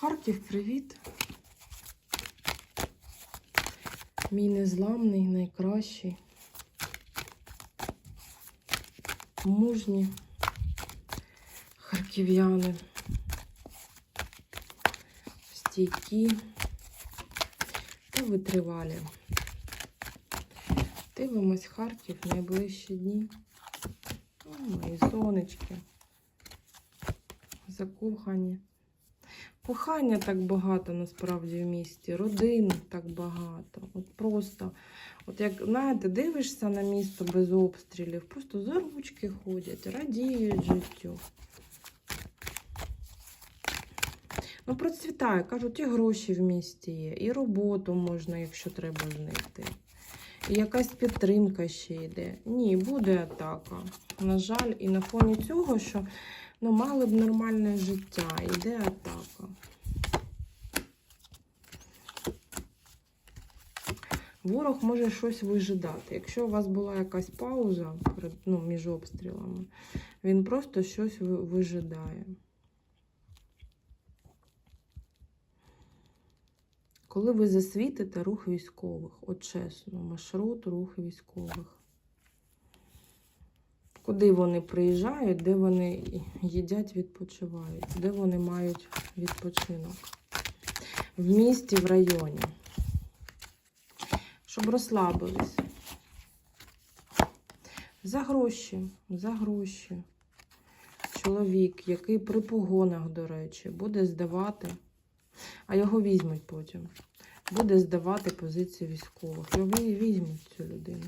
Харків, привіт. Мій незламний, найкращий. Мужні харків'яни. Стійкі та витривалі. Дивимось Харків в найближчі дні. О, мої сонечки. Закохані. Кохання так багато насправді в місті, родин так багато. От просто, от як знаєте, дивишся на місто без обстрілів, просто за ручки ходять, радіють життю. Ну, процвітає, кажуть, і гроші в місті є, і роботу можна, якщо треба знайти. І якась підтримка ще йде. Ні, буде атака. На жаль, і на фоні цього, що ну, мали б нормальне життя, йде атака. Ворог може щось вижидати. Якщо у вас була якась пауза ну, між обстрілами, він просто щось вижидає. Коли ви засвітите рух військових, от чесно, маршрут рух військових. Куди вони приїжджають, де вони їдять, відпочивають, де вони мають відпочинок. В місті, в районі. Щоб розслабились. За гроші, за гроші. Чоловік, який при погонах, до речі, буде здавати, а його візьмуть потім. Буде здавати позиції військових. Його візьмуть цю людину.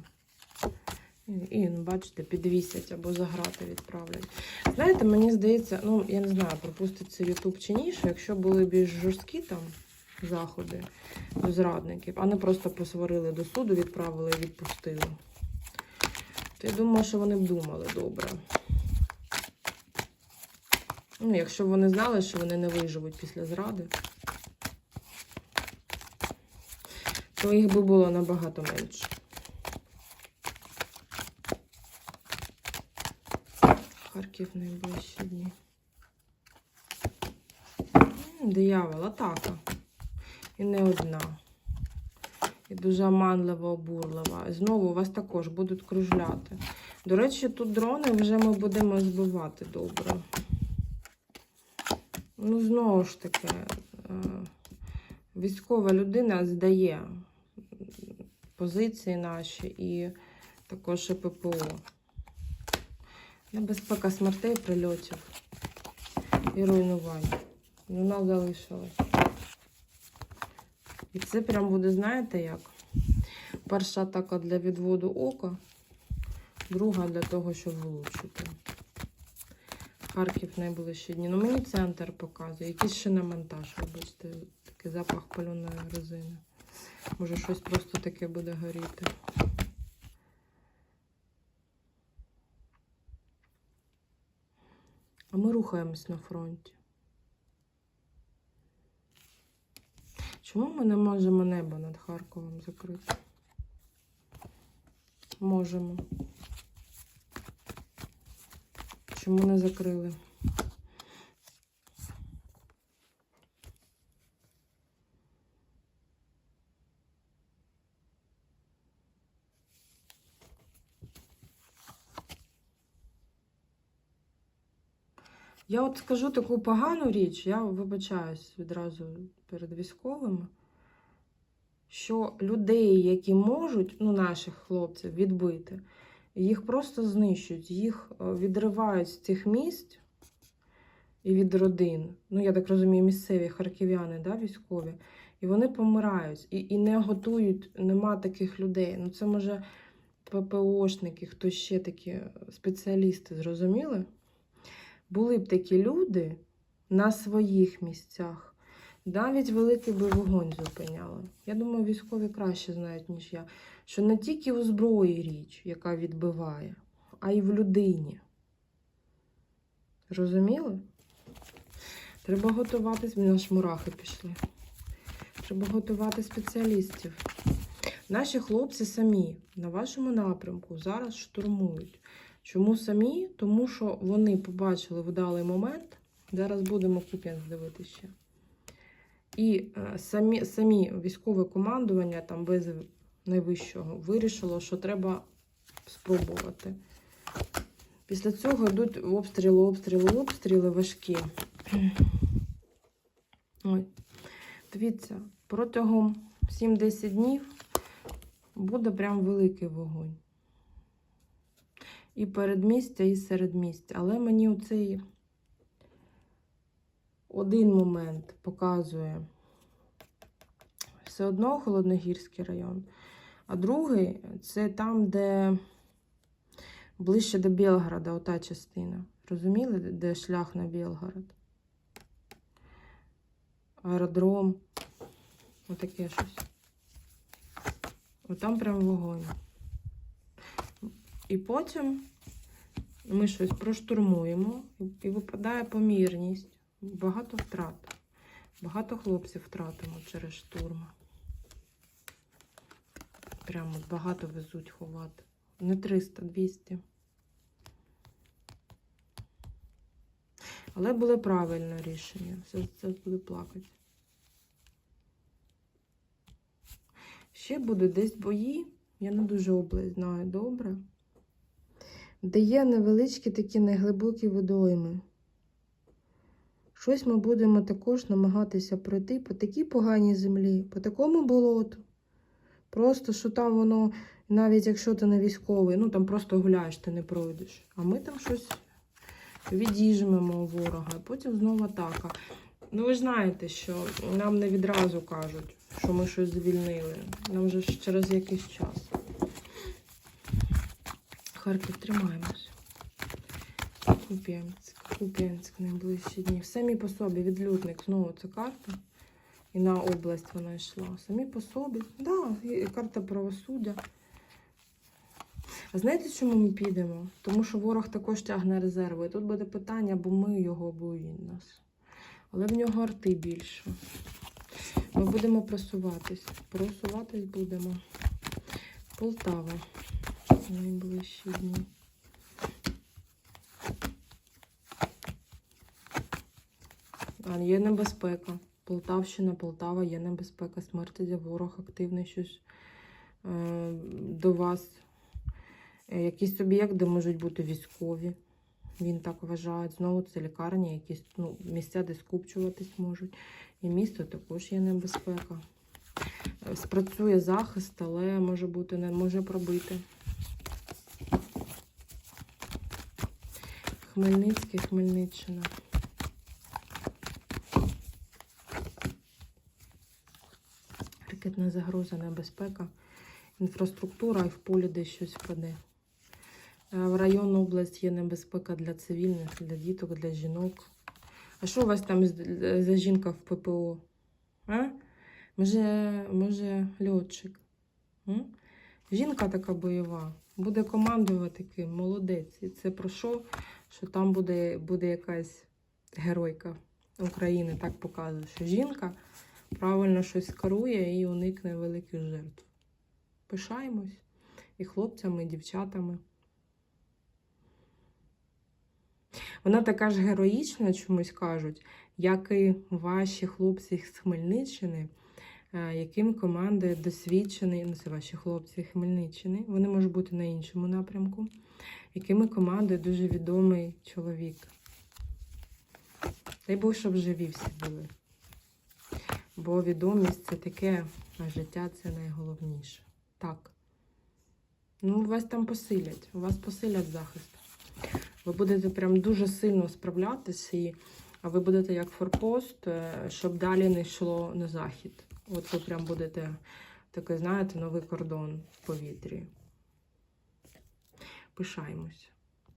І, ну, бачите, підвісять або за грати відправлять. Знаєте, мені здається, ну я не знаю, пропустить це Ютуб чи ні, що якщо були більш жорсткі там заходи до зрадників, а не просто посварили до суду, відправили і відпустили. То я думаю, що вони б думали добре. Ну, якщо б вони знали, що вони не виживуть після зради, то їх би було набагато менше. Харків найближчі дні. Диявол, атака. І не одна. І дуже оманлива, обурлива. Знову вас також будуть кружляти. До речі, тут дрони вже ми будемо збивати добре. Ну, знову ж таки, е, військова людина здає позиції наші і також і ППО. Небезпека смертей, прильотів і руйнувань. Вона залишилась. І це прям буде, знаєте як? Перша атака для відводу ока, друга для того, щоб влучити. Харків найближчі дні. Ну мені центр показує. Якийсь ще на монтаж, вибачте, такий запах паленої резини. Може щось просто таке буде горіти. А ми рухаємось на фронті. Чому ми не можемо небо над Харковом закрити? Можемо. Чому не закрили? Я от скажу таку погану річ, я вибачаюсь відразу перед військовими, що людей, які можуть, ну, наших хлопців, відбити, їх просто знищують, їх е, відривають з цих місць і від родин. Ну, я так розумію, місцеві харків'яни, да, військові, і вони помирають і, і не готують, нема таких людей. Ну, це може ППОшники, хто ще такі спеціалісти, зрозуміли? Були б такі люди на своїх місцях, навіть великий би вогонь зупиняли. Я думаю, військові краще знають, ніж я, що не тільки у зброї річ, яка відбиває, а й в людині. Розуміли? Треба готуватись, в нас мурахи пішли. Треба готувати спеціалістів. Наші хлопці самі на вашому напрямку зараз штурмують. Чому самі? Тому що вони побачили вдалий момент. Зараз будемо Куп'янськ дивитися ще. І е, самі, самі військове командування там без найвищого вирішило, що треба спробувати. Після цього йдуть обстріли, обстріли, обстріли важкі. Ой. Дивіться, протягом 7-10 днів буде прям великий вогонь. І передмістя, і середмістя. Але мені оцей один момент показує все одно холодногірський район. А другий це там, де ближче до Білгорода, ота частина. Розуміли, де шлях на Білгород? Аеродром. Отаке щось. Отам прям вогонь. І потім ми щось проштурмуємо, і- випадає помірність. Багато втрат. Багато хлопців втратимо через штурм. Прямо багато везуть ховати. Не 300, 200. Але було правильне рішення. Це, це буде плакати. Ще будуть десь бої. Я не дуже область знаю добре. Де є невеличкі такі неглибокі водойми. Щось ми будемо також намагатися пройти по такій поганій землі, по такому болоту. Просто що там воно, навіть якщо ти не військовий, ну там просто гуляєш, ти не пройдеш. А ми там щось відіжмемо у ворога, а потім знову атака. Ну, ви ж знаєте, що нам не відразу кажуть, що ми щось звільнили. Нам вже через якийсь час. Харків тримаємось. Куп'янськ, Куп'янськ найближчі дні. Самі по собі відлюдник. Знову це карта. І на область вона йшла. Самі по собі. Да, карта правосуддя. А знаєте, чому ми підемо? Тому що ворог також тягне резерви. І тут буде питання, або ми його, або він нас. Але в нього арти більше. Ми будемо просуватись. Просуватись будемо. Полтава. Найближчі дні. А, є небезпека. Полтавщина, Полтава, є небезпека смерті, де ворог активний щось е, до вас. Е, якісь об'єкти можуть бути військові. Він так вважає. Знову це лікарні, якісь ну, місця, де скупчуватись можуть. І місто також є небезпека. Е, Спрацює захист, але може бути не може пробити. Хмельницький, Хмельниччина. Ракетна загроза, небезпека, інфраструктура і в полі десь щось впаде. Е, В районну область є небезпека для цивільних, для діток, для жінок. А що у вас там за жінка в ППО? А? Може, може льотчик? М? Жінка така бойова. Буде командувати ким, молодець. І це про що? Що там буде, буде якась геройка України, так показує, що жінка правильно щось керує і уникне великих жертв. Пишаємось і хлопцями, і дівчатами. Вона така ж героїчна, чомусь кажуть, як і ваші хлопці з Хмельниччини, яким командує досвідчений, ну це ваші хлопці Хмельниччини, вони можуть бути на іншому напрямку, якими командує дуже відомий чоловік. Дай Бог, щоб живі всі були. Бо відомість це таке, а життя це найголовніше. Так. Ну, вас там посилять, у вас посилять захист. Ви будете прям дуже сильно справлятися, і ви будете як форпост, е, щоб далі не йшло на захід. От ви прям будете такий, знаєте, новий кордон в повітрі. Пишаємось.